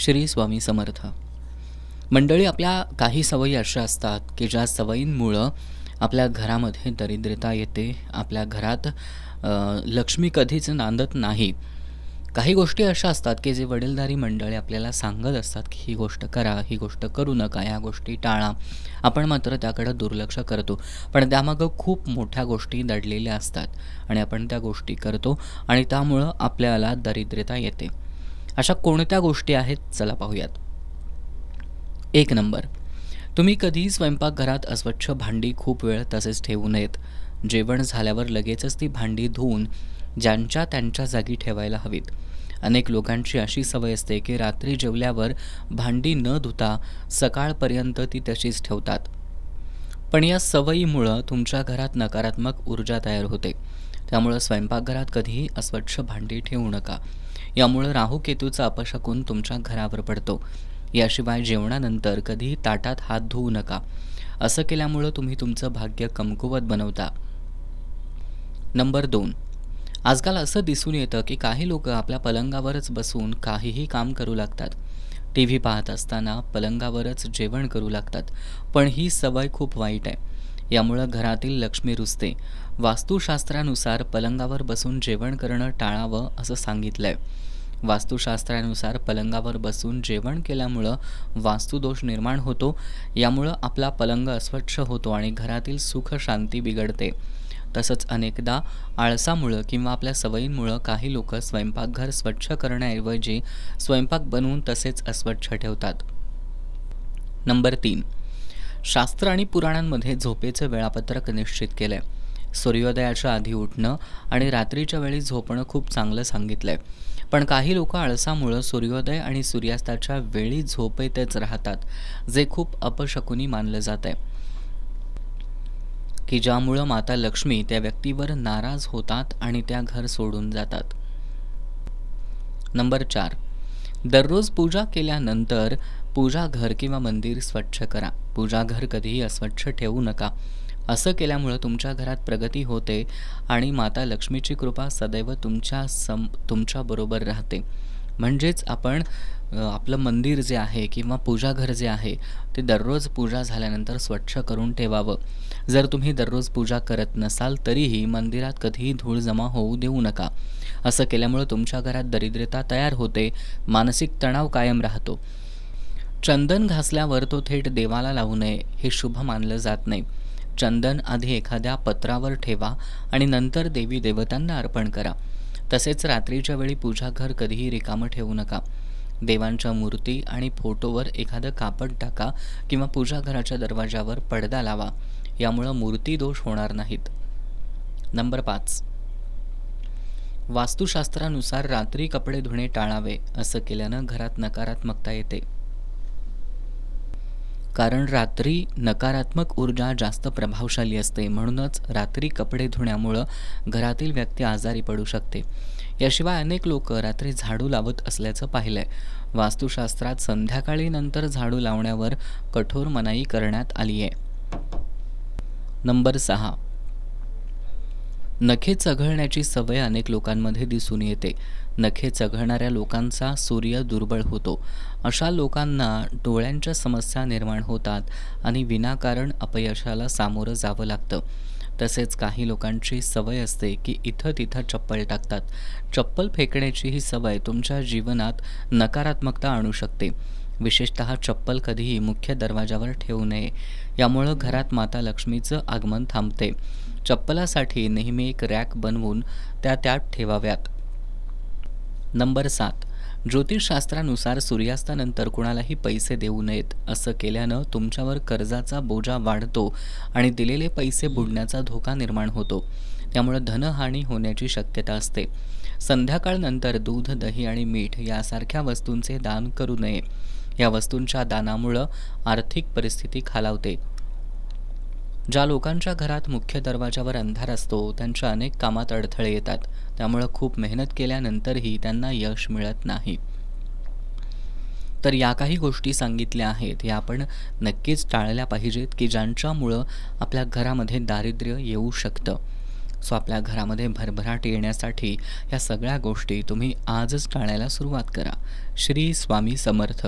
श्री स्वामी समर्थ. मंडळी आपल्या काही सवयी अशा असतात की ज्या सवयींमुळं आपल्या घरामध्ये दरिद्रता येते आपल्या घरात लक्ष्मी कधीच नांदत नाही. काही गोष्टी अशा असतात की जे वडीलधारी मंडळी आपल्याला सांगत असतात की ही गोष्ट करा ही गोष्ट करू नका ह्या गोष्टी टाळा. आपण मात्र त्याकडं दुर्लक्ष करतो. पण त्यामागं खूप मोठ्या गोष्टी दडलेल्या असतात आणि आपण त्या गोष्टी करतो आणि त्यामुळं आपल्याला दरिद्रता येते. अशा कोणत्या गोष्टी आहेत? चला पाहूयात. एक नंबर. तुम्ही कधीही स्वयंपाकघरात अस्वच्छ भांडी खूप वेळ तसेच ठेवू नयेत. जेवण झाल्यावर लगेचच ती भांडी धुवून ज्यांच्या त्यांच्या जागी ठेवायला हवीत. अनेक लोकांची अशी सवय असते की रात्री जेवल्यावर भांडी न धुता सकाळपर्यंत ती तशीच ठेवतात. पण या सवयीमुळं तुमच्या घरात नकारात्मक ऊर्जा तयार होते. त्यामुळं स्वयंपाकघरात कधीही अस्वच्छ भांडी ठेवू नका. यामुळं राहूकेतूचा अपशकून तुमच्या घरावर पडतो? याशिवाय जेवणानंतर कधीही ताटात हात धुवू नका. असं केल्यामुळं तुम्ही तुमचं भाग्य कमकुवत बनवता. नंबर दोन. आजकाल असं दिसून येतं की काही लोक आपल्या पलंगावरच बसून काहीही काम करू लागतात. टी व्ही पाहत असताना पलंगावरच जेवण करू लागतात. पण ही सवय खूप वाईट आहे. यामुळं घरातील लक्ष्मी रुजते वास्तुशास्त्रानुसार पलंगावर बसून जेवण करणं टाळावं असं सांगितलंय. वास्तुशास्त्रानुसार पलंगावर बसून जेवण केल्यामुळं वास्तुदोष निर्माण होतो. यामुळं आपला पलंग अस्वच्छ होतो आणि घरातील सुख शांती बिघडते. तसंच अनेकदा आळसामुळं किंवा आपल्या सवयींमुळं काही लोक स्वयंपाकघर स्वच्छ करण्याऐवजी स्वयंपाक बनवून तसेच अस्वच्छ ठेवतात. नंबर तीन. शास्त्र आणि पुराणांमध्ये झोपेचं वेळापत्रक निश्चित केलंय. सूर्योदयाच्या आधी उठणं आणि रात्रीच्या वेळी झोपणं खूप चांगलं सांगितलंय. पण काही लोक आळसामुळं सूर्योदय आणि सूर्यास्ताच्या वेळी झोपेतच राहतात जे खूप अपशकुनी मानलं जात आहे की ज्यामुळं माता लक्ष्मी त्या व्यक्तीवर नाराज होतात आणि त्या घर सोडून जातात. नंबर चार. दररोज पूजा केल्यानंतर पूजा घर किंवा मंदिर स्वच्छ करा. पूजा घर कधीही अस्वच्छ ठेवू नका. असं केल्यामुळं तुमच्या घरात प्रगती होते आणि माता लक्ष्मीची कृपा सदैव तुमच्या सम तुमच्याबरोबर राहते. म्हणजेच आपण आपलं मंदिर जे आहे किंवा पूजाघर जे आहे ते दररोज पूजा झाल्यानंतर स्वच्छ करून ठेवावं. जर तुम्ही दररोज पूजा करत नसाल तरीही मंदिरात कधीही धूळ जमा होऊ देऊ नका. असं केल्यामुळं तुमच्या घरात दरिद्रता तयार होते मानसिक तणाव कायम राहतो. चंदन घासल्यावर तो थेट देवाला लावू नये हे शुभ मानलं जात नाही. चंदन आधी एखाद्या पत्रावर ठेवा आणि नंतर देवी देवतांना अर्पण करा. तसेच रात्रीच्या वेळी पूजाघर कधीही रिकामं ठेवू नका. देवांच्या मूर्ती आणि फोटोवर एखादं कापड टाका किंवा पूजाघराच्या दरवाजावर पडदा लावा. यामुळं मूर्ती दोष होणार नाहीत. नंबर पाच. वास्तुशास्त्रानुसार रात्री कपडे धुणे टाळावे असं केल्यानं घरात नकारात्मकता येते. कारण रात्री नकारात्मक ऊर्जा जास्त प्रभावशाली असते म्हणूनच रात्री कपडे धुण्यामुळं घरातील व्यक्ती आजारी पडू शकते. याशिवाय अनेक लोक रात्री झाडू लावत असल्याचं पाहिलंय. वास्तुशास्त्रात संध्याकाळी नंतर झाडू लावण्यावर कठोर मनाई करण्यात आली आहे नंबर सहा. नखे चघळण्याची सवय अनेक लोकांमध्ये दिसून येते. नखे चघळणाऱ्या लोकांचा सूर्य दुर्बळ होतो. अशा लोकांना डोळ्यांच्या समस्या निर्माण होतात आणि विनाकारण अपयशाला सामोरं जावं लागतं. तसेच काही लोकांची सवय असते की इथं तिथं चप्पल टाकतात. चप्पल फेकण्याची ही सवय तुमच्या जीवनात नकारात्मकता आणू शकते. विशेषतः चप्पल कधीही मुख्य दरवाजावर ठेवू नये. यामुळं घरात माता लक्ष्मीचं आगमन थांबते. चप्पलासाठी नेहमी एक रॅक बनवून त्या त्यात ठेवाव्यात. नंबर सात. ज्योतिषशास्त्रानुसार सूर्यास्तानंतर कुणालाही पैसे देऊ नयेत असं केल्यानं तुमच्यावर कर्जाचा बोजा वाढतो आणि दिलेले पैसे बुडण्याचा धोका निर्माण होतो. त्यामुळं धनहानी होण्याची शक्यता असते. संध्याकाळनंतर दूध दही आणि मीठ यासारख्या वस्तूंचे दान करू नये. या वस्तूंच्या दानामुळं आर्थिक परिस्थिती खालावते. ज्या लोकांच्या घरात मुख्य दरवाजावर अंधार असतो त्यांच्या अनेक कामात अडथळे येतात. त्यामुळं खूप मेहनत केल्यानंतरही त्यांना यश मिळत नाही. तर या काही गोष्टी सांगितल्या आहेत या आपण नक्कीच टाळल्या पाहिजेत की ज्यांच्यामुळं आपल्या घरामध्ये दारिद्र्य येऊ शकतं. सो आपल्या घरामध्ये भरभराट येण्यासाठी या सगळ्या गोष्टी तुम्ही आजच टाळायला सुरुवात करा. श्री स्वामी समर्थ.